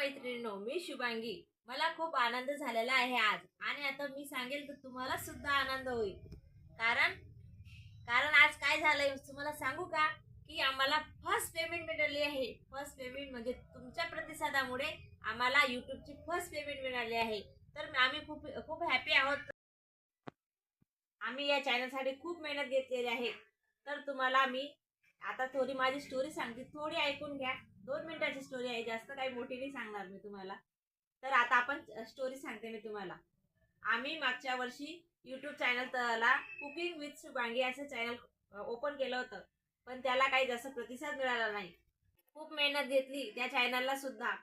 मैत्रिणींनो मी शुभांगी. मला खूप आनंद झालेला आहे आज. आणि आता मी सांगेल तर तुम्हाला सुद्धा आनंद होईल. कारण कारण आज काय झालंय तुम्हाला सांगू का? की आम्हाला फर्स्ट पेमेंट मिळाली आहे. फर्स्ट पेमेंट म्हणजे तुमच्या प्रतिसादामुळे आम्हाला युट्यूबची फर्स्ट पेमेंट मिळाली आहे. तर आम्ही खूप खूप हॅपी आहोत. आम्ही या चॅनलसाठी खूप मेहनत घेतलेली आहे. तर तुम्हाला मी आता थोडी माझी स्टोरी सांगते. थोडी ऐकून घ्या. दोन मिनिटाची स्टोरी आहे. जास्त काही मोठी नाही सांगणार मी तुम्हाला. तर आता आपण स्टोरी सांगते मी तुम्हाला. आम्ही मागच्या वर्षी यूट्यूब चॅनलला कुकिंग विथ शुभांगी असं चॅनल ओपन केलं होतं. पण त्याला काही जास्त प्रतिसाद मिळाला नाही. खूप मेहनत घेतली. त्या चॅनलला सुद्धा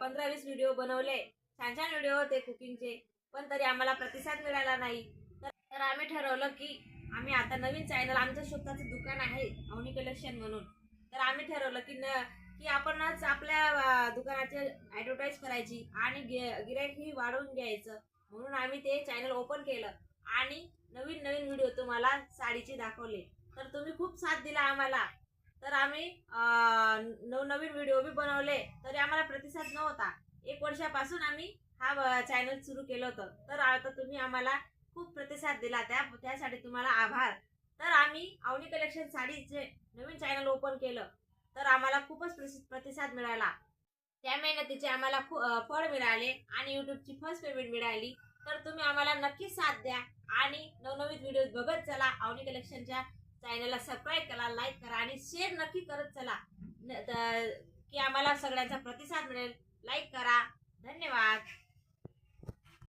पंधरा वीस व्हिडिओ बनवले. छान छान व्हिडिओ होते कुकिंगचे पण तरी आम्हाला प्रतिसाद मिळाला नाही. तर तर आम्ही ठरवलं की आम्ही आता नवीन चॅनल आमचं स्वतःचं दुकान आहे अवनी कलेक्शन म्हणून. तर आम्ही ठरवलं की न की आपणच आपल्या दुकानाचे ॲडव्हर्टाईज करायची आणि गिराईक ही वाढवून घ्यायचं. म्हणून आम्ही ते चॅनल ओपन केलं आणि नवीन नवीन व्हिडिओ तुम्हाला साडीचे दाखवले. तर तुम्ही खूप साथ दिला आम्हाला. तर आम्ही नवनवीन व्हिडिओ बी बनवले. तरी आम्हाला प्रतिसाद नव्हता. एक वर्षापासून आम्ही हा चॅनल सुरू केलं होतं. तर आता तुम्ही आम्हाला खूप प्रतिसाद दिला. त्या त्यासाठी तुम्हाला आभार. तर आम्ही अवनी कलेक्शन साडीचे नवीन चॅनल ओपन केलं तर आम्हाला खूपच प्रसि- प्रतिसाद मिळाला. त्या मेहनतीचे आम्हाला खू- फळ मिळाले आणि यूट्यूबची फर्स्ट पेमेंट मिळाली. तर तुम्ही आम्हाला नक्कीच साथ द्या आणि नवनवीन व्हिडिओ बघत चला. अवनी कलेक्शनच्या चॅनलला सबस्क्राईब करा लाईक करा आणि शेअर नक्की करत चला. न- की आम्हाला सगळ्यांचा प्रतिसाद मिळेल. लाईक करा. धन्यवाद.